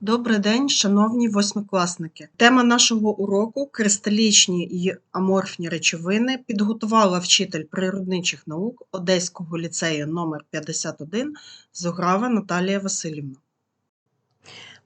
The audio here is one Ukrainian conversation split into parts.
Добрий день, шановні восьмикласники. Тема нашого уроку кристалічні й аморфні речовини підготувала вчитель природничих наук Одеського ліцею номер 51 Зограва Наталія Васильівна.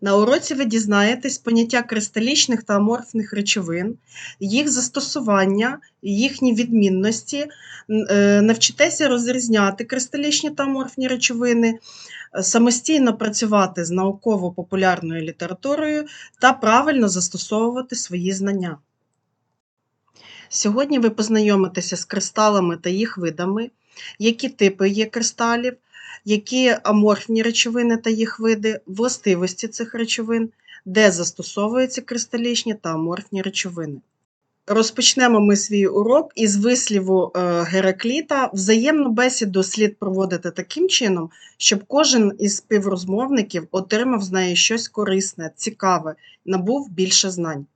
На уроці ви дізнаєтесь поняття кристалічних та аморфних речовин, їх застосування, їхні відмінності, е, навчитеся розрізняти кристалічні та аморфні речовини, е, самостійно працювати з науково-популярною літературою та правильно застосовувати свої знання. Сьогодні ви познайомитеся з кристалами та їх видами, які типи є кристалів, які аморфні речовини та їх види, властивості цих речовин, де застосовуються кристалічні та аморфні речовини. Розпочнемо ми свій урок із висліву е, Геракліта. Взаємну бесіду слід проводити таким чином, щоб кожен із співрозмовників отримав з неї щось корисне, цікаве, набув більше знань.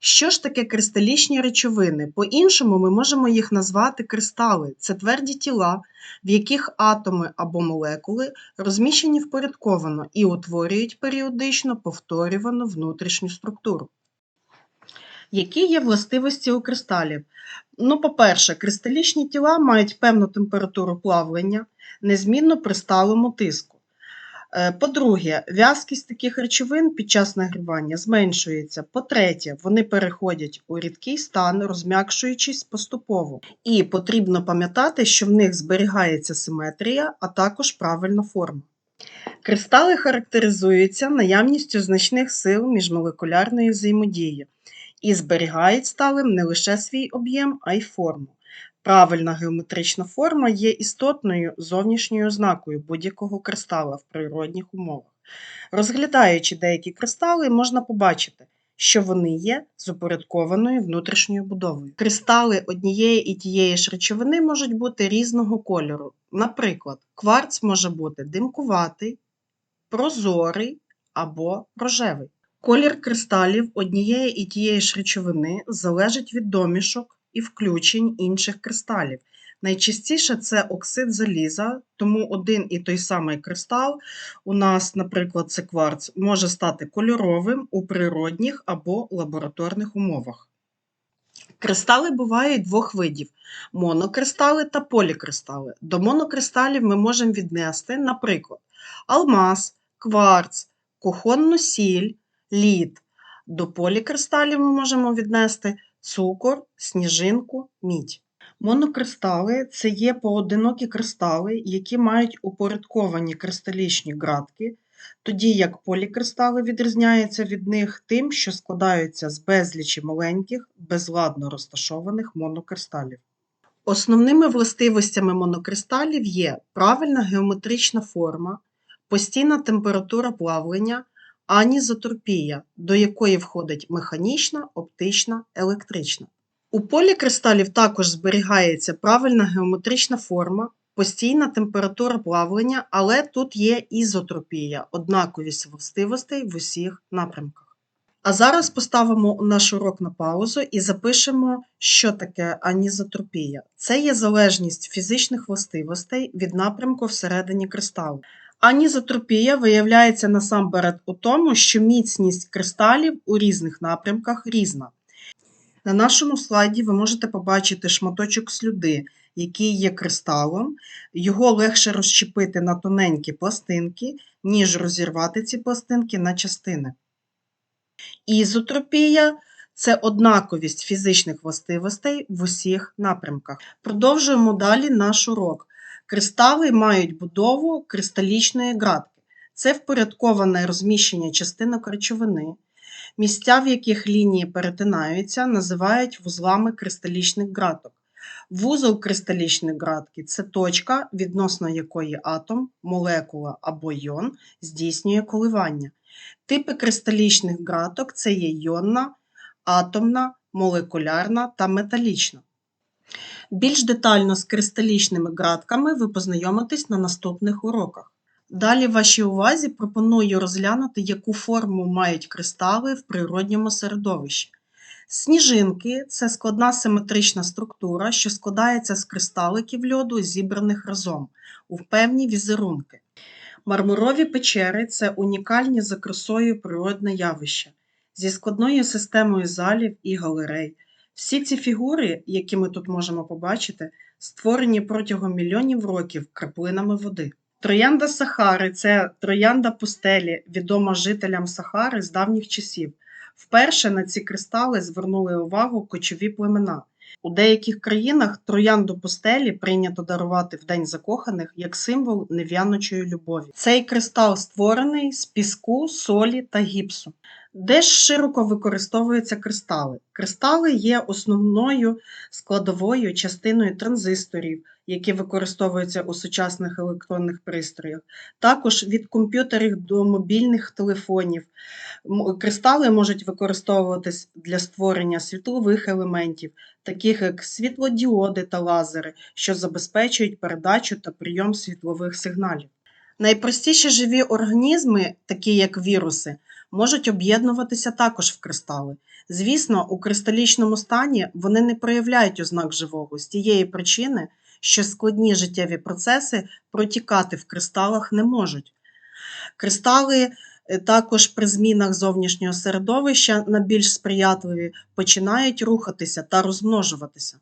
Що ж таке кристалічні речовини? По-іншому ми можемо їх назвати кристали. Це тверді тіла, в яких атоми або молекули розміщені впорядковано і утворюють періодично повторювану внутрішню структуру. Які є властивості у кристалів? Ну, по-перше, кристалічні тіла мають певну температуру плавлення, незмінно при сталому тиску. Е, По-друге, в'язкість таких речовин під час нагрівання зменшується. По-третє, вони переходять у рідкий стан, розм'якшуючись поступово. І потрібно пам'ятати, що в них зберігається симетрія, а також правильна форма. Кристали характеризуються наявністю значних сил міжмолекулярної взаємодії і зберігають сталим не лише свій об'єм, а й форму. Правильна геометрична форма є істотною зовнішньою ознакою будь-якого кристала в природних умовах. Розглядаючи деякі кристали, можна побачити, що вони є з упорядкованою внутрішньою будовою. Кристали однієї і тієї ж речовини можуть бути різного кольору. Наприклад, кварц може бути димкуватий, прозорий або рожевий. Колір кристалів однієї і тієї ж речовини залежить від домішок і включень інших кристалів. Найчастіше це оксид заліза, тому один і той самий кристал у нас, наприклад, це кварц, може стати кольоровим у природних або лабораторних умовах. Кристали бувають двох видів: монокристали та полікристали. До монокристалів ми можемо віднести, наприклад, алмаз, кварц, кухонну сіль, лід. До полікристалів ми можемо віднести цукор, сніжинку, мідь. Монокристали це є поодинокі кристали, які мають упорядковані кристалічні ґратки, тоді як полікристали відрізняються від них тим, що складаються з безлічі маленьких, безладно розташованих монокристалів. Основними властивостями монокристалів є правильна геометрична форма, постійна температура плавлення, анізотропія, до якої входить механічна, оптична, електрична. У полікристалів також зберігається правильна геометрична форма, постійна температура плавлення, але тут є ізотропія, однаковість властивостей в усіх напрямках. А зараз поставимо наш урок на паузу і запишемо, що таке анізотропія. Це є залежність фізичних властивостей від напрямку всередині кристалу. Анізотропія виявляється насамперед у тому, що міцність кристалів у різних напрямках різна. На нашому слайді ви можете побачити шматочок слюди, який є кристалом. Його легше розщепити на тоненькі пластинки, ніж розірвати ці пластинки на частини. Ізотропія це однаковість фізичних властивостей в усіх напрямках. Продовжуємо далі наш урок. Кристали мають будову кристалічної ґратки. Це впорядковане розміщення частинок речовини. Місця, в яких лінії перетинаються, називають вузлами кристалічних ґраток. Вузол кристалічної ґратки це точка, відносно якої атом, молекула або йон здійснює коливання. Типи кристалічних ґраток це є йонна, атомна, молекулярна та металічна. Більш детально з кристалічними ґратками ви познайомитесь на наступних уроках. Далі вашій увазі пропоную розглянути, яку форму мають кристали в природньому середовищі. Сніжинки це складна симетрична структура, що складається з кристаликів льоду, зібраних разом у певні візерунки. Мармурові печери це унікальні за красою природне явище зі складною системою залів і галерей. Всі ці фігури, які ми тут можемо побачити, створені протягом мільйонів років краплинами води. Троянда Сахари це троянда пустелі, відома жителям Сахари з давніх часів. Вперше на ці кристали звернули увагу кочові племена. У деяких країнах троянду пустелі прийнято дарувати в День закоханих як символ нев'яночої любові. Цей кристал створений з піску, солі та гіпсу. Де ж широко використовуються кристали? Кристали є основною складовою частиною транзисторів, які використовуються у сучасних електронних пристроях, також від комп'ютерів до мобільних телефонів. Кристали можуть використовуватись для створення світлових елементів, таких як світлодіоди та лазери, що забезпечують передачу та прийом світлових сигналів. Найпростіші живі організми, такі як віруси, можуть об'єднуватися також в кристали. Звісно, у кристалічному стані вони не проявляють ознак живого з тієї причини, що складні життєві процеси протікати в кристалах не можуть. Кристали е, також при змінах зовнішнього середовища на більш сприятливі починають рухатися та розмножуватися.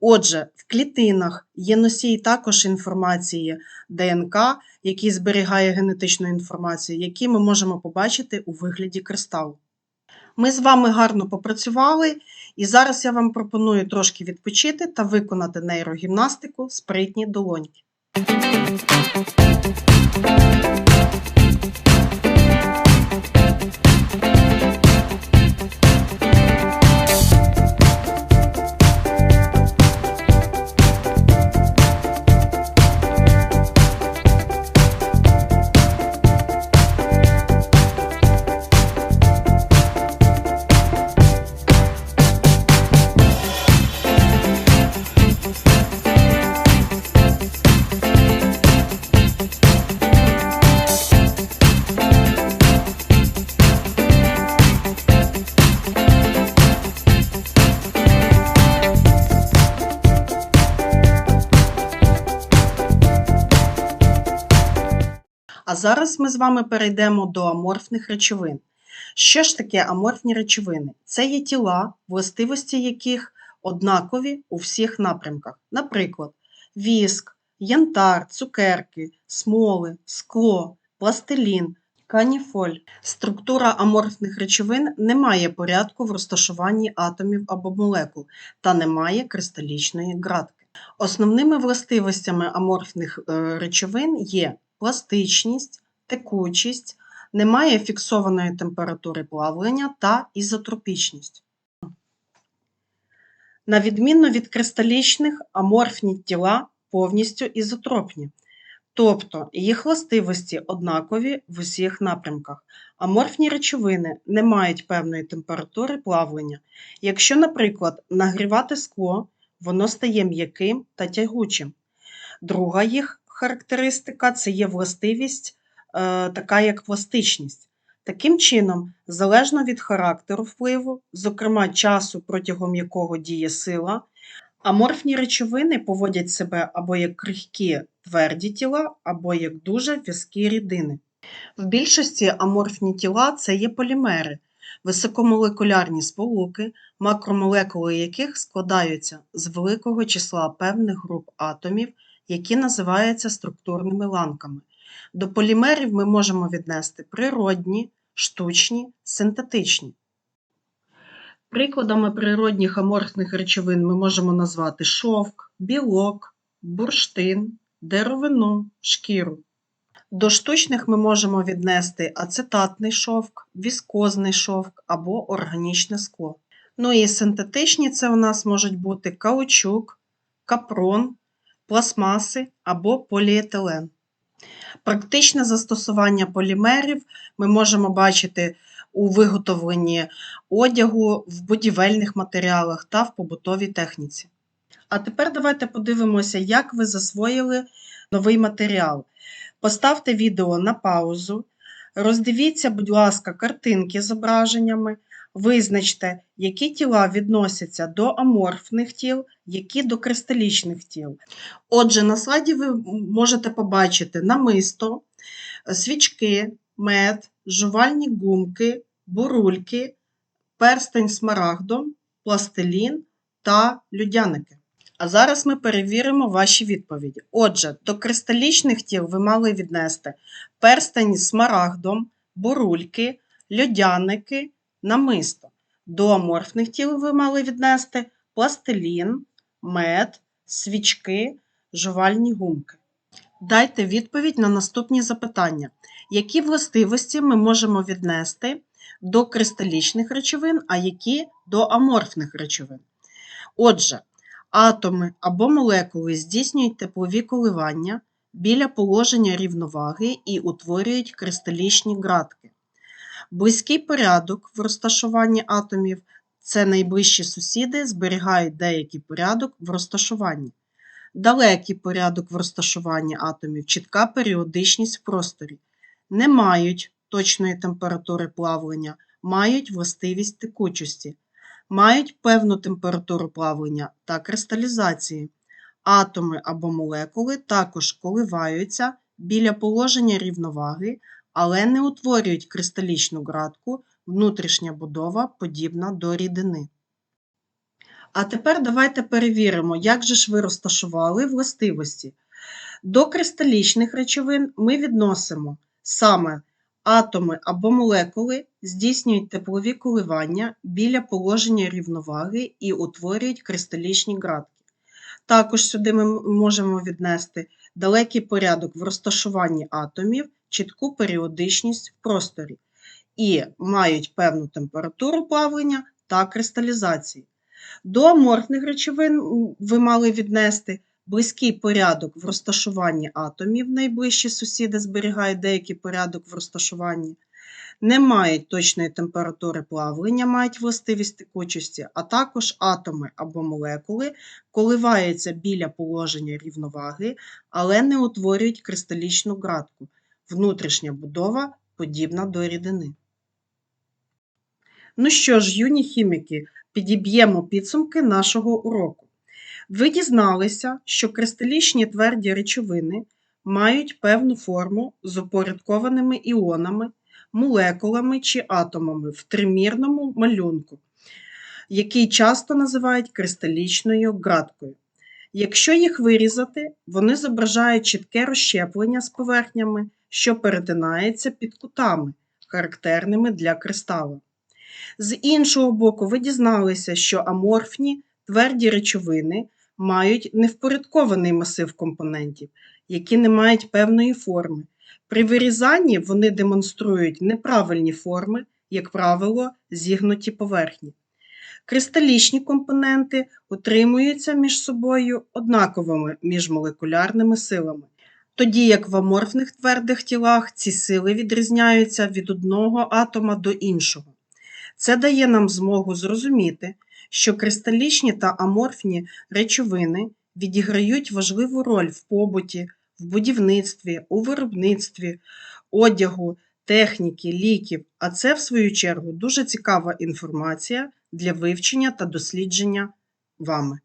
Отже, в клітинах є носій також інформації ДНК, який зберігає генетичну інформацію, які ми можемо побачити у вигляді кристалу. Ми з вами гарно попрацювали, і зараз я вам пропоную трошки відпочити та виконати нейрогімнастику спритні долоньки. А зараз ми з вами перейдемо до аморфних речовин. Що ж таке аморфні речовини? Це є тіла, властивості яких однакові у всіх напрямках. Наприклад, віск, янтар, цукерки, смоли, скло, пластилін, каніфоль. Структура аморфних речовин не має порядку в розташуванні атомів або молекул та не має кристалічної ґратки. Основними властивостями аморфних е, речовин є пластичність, текучість, немає фіксованої температури плавлення та ізотропічність. На відміну від кристалічних, аморфні тіла повністю ізотропні, тобто їх властивості однакові в усіх напрямках. Аморфні речовини не мають певної температури плавлення. Якщо, наприклад, нагрівати скло, воно стає м'яким та тягучим. Друга їх характеристика це є властивість, е, така як пластичність. Таким чином, залежно від характеру впливу, зокрема часу, протягом якого діє сила, аморфні речовини поводять себе або як крихкі тверді тіла, або як дуже в'язкі рідини. В більшості аморфні тіла це є полімери, високомолекулярні сполуки, макромолекули яких складаються з великого числа певних груп атомів, які називаються структурними ланками. До полімерів ми можемо віднести природні, штучні, синтетичні. Прикладами природних аморфних речовин ми можемо назвати шовк, білок, бурштин, деревину, шкіру. До штучних ми можемо віднести ацетатний шовк, віскозний шовк або органічне скло. Ну і синтетичні це у нас можуть бути каучук, капрон, пластмаси або поліетилен. Практичне застосування полімерів ми можемо бачити у виготовленні одягу, в будівельних матеріалах та в побутовій техніці. А тепер давайте подивимося, як ви засвоїли новий матеріал. Поставте відео на паузу, роздивіться, будь ласка, картинки з зображеннями, визначте, які тіла відносяться до аморфних тіл, які до кристалічних тіл. Отже, на слайді ви можете побачити намисто, свічки, мед, жувальні гумки, бурульки, перстень смарагдом, пластилін та людяники. А зараз ми перевіримо ваші відповіді. Отже, до кристалічних тіл ви мали віднести перстень з смарагдом, бурульки, льодяники, намисто. До аморфних тіл ви мали віднести пластилін, мед, свічки, жувальні гумки. Дайте відповідь на наступні запитання. Які властивості ми можемо віднести до кристалічних речовин, а які до аморфних речовин? Отже, атоми або молекули здійснюють теплові коливання біля положення рівноваги і утворюють кристалічні ґратки. Близький порядок в розташуванні атомів це найближчі сусіди зберігають деякий порядок в розташуванні. Далекий порядок в розташуванні атомів, чітка періодичність в просторі, не мають точної температури плавлення, мають властивість текучості, мають певну температуру плавлення та кристалізації. Атоми або молекули також коливаються біля положення рівноваги, але не утворюють кристалічну ґратку, внутрішня будова подібна до рідини. А тепер давайте перевіримо, як же ж ви розташували властивості. До кристалічних речовин ми відносимо саме атоми або молекули здійснюють теплові коливання біля положення рівноваги і утворюють кристалічні ґратки. Також сюди ми можемо віднести далекий порядок в розташуванні атомів, чітку періодичність в просторі. І мають певну температуру плавлення та кристалізації. До аморфних речовин ви мали віднести близький порядок в розташуванні атомів, найближчі сусіди зберігають деякий порядок в розташуванні, не мають точної температури плавлення, мають властивість текучості, а також атоми або молекули коливаються біля положення рівноваги, але не утворюють кристалічну ґратку. Внутрішня будова подібна до рідини. Ну що ж, юні хіміки, підіб'ємо підсумки нашого уроку. Ви дізналися, що кристалічні тверді речовини мають певну форму з упорядкованими іонами, молекулами чи атомами в тримірному малюнку, який часто називають кристалічною ґраткою. Якщо їх вирізати, вони зображають чітке розщеплення з поверхнями, що перетинається під кутами, характерними для кристала. З іншого боку, ви дізналися, що аморфні тверді речовини мають невпорядкований масив компонентів, які не мають певної форми. При вирізанні вони демонструють неправильні форми, як правило, зігнуті поверхні. Кристалічні компоненти утримуються між собою однаковими міжмолекулярними силами, тоді як в аморфних твердих тілах ці сили відрізняються від одного атома до іншого. Це дає нам змогу зрозуміти, що кристалічні та аморфні речовини відіграють важливу роль в побуті, в будівництві, у виробництві, одягу, техніки, ліків, а це, в свою чергу, дуже цікава інформація для вивчення та дослідження вами.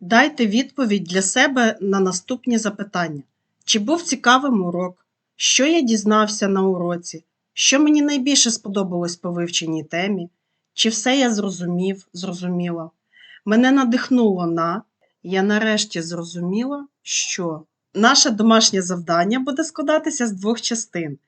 Дайте відповідь для себе на наступні запитання. Чи був цікавим урок? Що я дізнався на уроці? Що мені найбільше сподобалось по вивченій темі? Чи все я зрозумів, зрозуміла? Мене надихнуло на я нарешті зрозуміла, що наше домашнє завдання буде складатися з двох частин.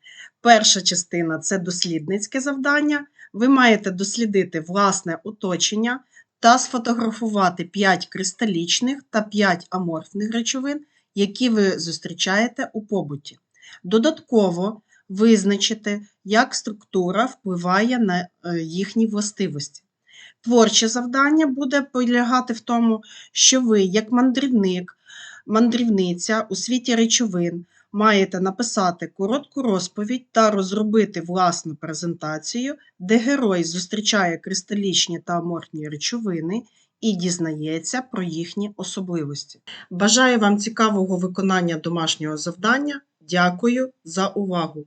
Перша частина це дослідницьке завдання. Ви маєте дослідити власне оточення та сфотографувати 5 кристалічних та 5 аморфних речовин, які ви зустрічаєте у побуті. Додатково визначити, як структура впливає на е, їхні властивості. Творче завдання буде полягати в тому, що ви, як мандрівник, мандрівниця у світі речовин, маєте написати коротку розповідь та розробити власну презентацію, де герой зустрічає кристалічні та аморфні речовини і дізнається про їхні особливості. Бажаю вам цікавого виконання домашнього завдання. Дякую за увагу!